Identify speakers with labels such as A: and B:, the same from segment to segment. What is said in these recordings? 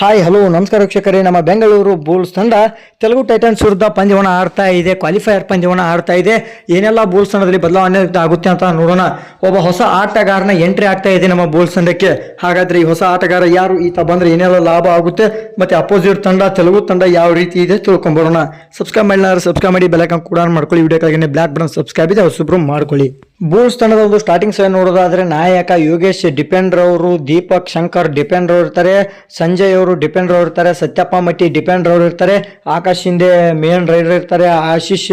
A: Hi hello ನಮಸ್ಕಾರ ವೀಕ್ಷಕರೇ. ನಮ್ಮ ಬೆಂಗಳೂರು ಬೂಲ್ಸ್ ತಂಡ ತೆಲುಗು ಟೈಟನ್ಸ್ ವಿರುದ್ಧ ಪಂದ್ಯವನ್ನು ಆಡ್ತಾ ಇದೆ ಕ್ವಾಲಿಫೈಯರ್ ಪಂದ್ಯವನ್ನು ಆಡ್ತಾ ಇದೆ. ಏನೆಲ್ಲ ಬೂಲ್ಸ್ ತಂಡದಲ್ಲಿ ಬದಲಾವಣೆ ಆಗುತ್ತೆ ಅಂತ ನೋಡೋಣ. ಒಬ್ಬ ಹೊಸ ಆಟಗಾರನ ಎಂಟ್ರಿ ಆಗ್ತಾ ಇದೆ ನಮ್ಮ ಬೂಲ್ಸ್ ತಂಡಕ್ಕೆ. ಹಾಗಾದ್ರೆ ಈ ಹೊಸ ಆಟಗಾರ ಯಾರು? ಈತ ಬಂದರೆ ಏನೆಲ್ಲ ಲಾಭ ಆಗುತ್ತೆ? ಮತ್ತು ಅಪೋಸಿಟ್ ತಂಡ, ತೆಲುಗು ತಂಡ ಯಾವ ರೀತಿ ಇದೆ ತಿಳ್ಕೊಂಬರೋಣ. ಸಬ್ಸ್ಕ್ರೈಬ್ ಮಾಡಿಲ್ಲ ಸಬ್ಸ್ಕ್ರೈಬ್ ಮಾಡಿ ಬೆಲಕನ್ ಕೂಡ ಮಾಡ್ಕೊಳ್ಳಿ. ವಿಡಿಯೋಕ್ಕಾಗಿ ಬ್ಲಾಕ್ ಬಟನ್ ಸಬ್ಸ್ಕ್ರೈಬ್ ಇದೆ ಸುಬ್ರೂ ಮಾಡ್ಕೊಳ್ಳಿ. ಬೂಲ್ಸ್ ತಂಡದ ಒಂದು ಸ್ಟಾರ್ಟಿಂಗ್ ಸೈನ್ ನೋಡೋದಾದ್ರೆ ನಾಯಕ ಯೋಗೇಶ್ ಡಿಪೆಂಡ್ರ್ ಅವರು ದೀಪಕ್ ಶಂಕರ್ ಡಿಪೆಂಡರ್ ಅವರು ಇರ್ತಾರೆ, ಸಂಜಯ್ ಅವರು ಡಿಪೆಂಡ್ರ್ ಅವರು ಇರ್ತಾರೆ, ಸತ್ಯಪ್ಪ ಮಟ್ಟಿ ಡಿಪೆಂಡ್ರ್ ಅವರು ಇರ್ತಾರೆ, ಆಕಾಶ್ ಹಿಂದೆ ಮೇನ್ ರೈಡರ್ ಇರ್ತಾರೆ ಆಶೀಶ್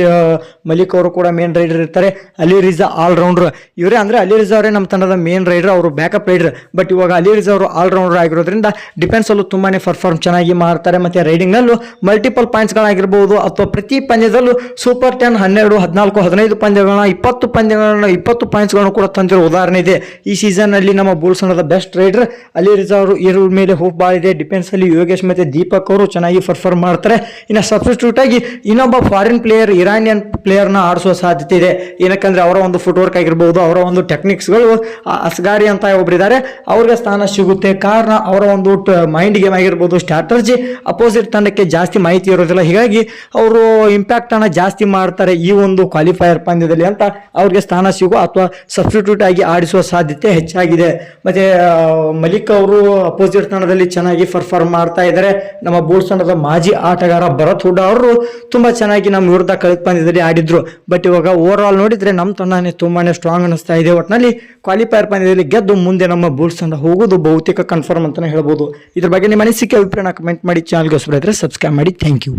A: ಮಲಿಕ್ ಅವರು ಕೂಡ ಮೇನ್ ರೈಡರ್ ಇರ್ತಾರೆ, ಅಲಿ ರಿಜಾ ಆಲ್ ರೌಂಡರ್ ಇವರೇ ಅಂದ್ರೆ ಅಲಿ ರಿಜಾ ಅವರೇ ನಮ್ಮ ತಂಡದ ಮೇನ್ ರೈಡರ್ ಅವರು ಬ್ಯಾಕಪ್ ರೈಡರ್ ಬಟ್ ಇವಾಗ ಅಲಿ ರಿಜಾ ಅವರು ಆಲ್ ರೌಂಡರ್ ಆಗಿರೋದ್ರಿಂದ ಡಿಫೆನ್ಸ್ ತುಂಬಾ ಪರ್ಫಾರ್ಮ್ ಚೆನ್ನಾಗಿ ಮಾಡ್ತಾರೆ. ಮತ್ತೆ ರೈಡಿಂಗ್ ನಲ್ಲೂ ಮಲ್ಟಿಪಲ್ ಪಾಯಿಂಟ್ಸ್ ಗಳಾಗಿರಬಹುದು ಅಥವಾ ಪ್ರತಿ ಪಂದ್ಯದಲ್ಲೂ ಸೂಪರ್ ಟೆನ್ ಹನ್ನೆರಡು, ಹದಿನಾಲ್ಕು, ಹದಿನೈದು ಪಂದ್ಯಗಳನ್ನ, ಇಪ್ಪತ್ತು ಪಂದ್ಯಗಳನ್ನ ಇಪ್ಪತ್ತು ಪಾಯಿಂಟ್ಸ್ಗಳನ್ನು ಕೂಡ ತಂದಿರೋ ಉದಾಹರಣೆ ಇದೆ. ಈ ಸೀಸನ್ ಅಲ್ಲಿ ನಮ್ಮ Bulls best raider Ali Reza ಅವರು ಮೇಲೆ ಹೋಪ್ ಭಾಳ ಇದೆ. ಡಿಫೆನ್ಸ್ ಅಲ್ಲಿ ಯೋಗೇಶ್ ಮತ್ತೆ ದೀಪಕ್ ಅವರು ಚೆನ್ನಾಗಿ ಪರ್ಫಾರ್ಮ್ ಮಾಡ್ತಾರೆ. ಇನ್ನು ಸಬ್ಸ್ಟಿಟ್ಯೂಟ್ ಆಗಿ ಇನ್ನೊಬ್ಬ ಫಾರಿನ್ ಪ್ಲೇಯರ್ ಇರಾನಿಯನ್ ಪ್ಲೇಯರ್ನ ಆಡಿಸುವ ಸಾಧ್ಯತೆ ಇದೆ. ಏನಕ್ಕಂದ್ರೆ ಅವರ ಒಂದು ಫುಟ್ ವರ್ಕ್ ಆಗಿರ್ಬೋದು, ಅವರ ಒಂದು ಟೆಕ್ನಿಕ್ಸ್ಗಳು ಅಸ್ಗಾರಿ ಅಂತ ಒಬ್ಬರಿದ್ದಾರೆ ಅವ್ರಿಗೆ ಸ್ಥಾನ ಸಿಗುತ್ತೆ. ಕಾರಣ ಅವರ ಒಂದು ಮೈಂಡ್ ಗೇಮ್ ಆಗಿರ್ಬೋದು ಸ್ಟ್ರಾಟರ್ಜಿ ಅಪೋಸಿಟ್ ತಂಡಕ್ಕೆ ಜಾಸ್ತಿ ಮಾಹಿತಿ ಇರೋದಿಲ್ಲ. ಹೀಗಾಗಿ ಅವರು ಇಂಪ್ಯಾಕ್ಟ್ ಅನ್ನ ಜಾಸ್ತಿ ಮಾಡ್ತಾರೆ ಈ ಒಂದು ಕ್ವಾಲಿಫೈಯರ್ ಪಂದ್ಯದಲ್ಲಿ ಅಂತ ಅವ್ರಿಗೆ ಸ್ಥಾನ ಸಿಗೋ ಅಥವಾ ಸಬ್ಸ್ಟಿಟ್ಯೂಟ್ ಆಗಿ ಆಡಿಸುವ ಸಾಧ್ಯತೆ ಹೆಚ್ಚಾಗಿದೆ. ಮತ್ತೆ ಮಲಿಕ್ ಅವರು ಅಪೋಸಿಟ್ ತಂಡದಲ್ಲಿ ಚೆನ್ನಾಗಿ ಪರ್ಫಾರ್ಮ್ ಮಾಡ್ತಾ ಇದ್ದಾರೆ. ನಮ್ಮ ಬೋಲ್ಸ್ ತಂಡದ ಮಾಜಿ ಆಟಗಾರ ಭರತ್ ಹುಡ್ಡ ಅವರು ತುಂಬಾ ಚೆನ್ನಾಗಿ ನಮ್ಮ ವಿರುದ್ಧ ಕಳೆದ ಪಂದ್ಯದಲ್ಲಿ ಆಡಿದ್ರು. ಬಟ್ ಇವಾಗ ಓವರ್ ಆಲ್ ನೋಡಿದ್ರೆ ನಮ್ಮ ತಂಡನೇ ತುಂಬಾನೇ ಸ್ಟ್ರಾಂಗ್ ಅನಿಸ್ತಾ ಇದೆ. ಒಟ್ಟಿನಲ್ಲಿ ಕ್ವಾಲಿಫೈಯರ್ ಪಂದ್ಯದಲ್ಲಿ ಗೆದ್ದು ಮುಂದೆ ನಮ್ಮ ಬೋಲ್ಸ್ ತಂಡ ಹೋಗೋದು ಬಹುತೇಕ ಕನ್ಫರ್ಮ್ ಅಂತಾನೆ ಹೇಳ್ಬೋದು. ಇದ್ರ ಬಗ್ಗೆ ನಿಮ್ಮ ಅನಿಸಿಕೆ ಅಭಿಪ್ರಾಯ ಕಮೆಂಟ್ ಮಾಡಿ. ಚಾನಲ್ಗೆ ಹೊಸಬ್ರೆ ಸಬ್ಸ್ಕ್ರೈಬ್ ಮಾಡಿ. Thank you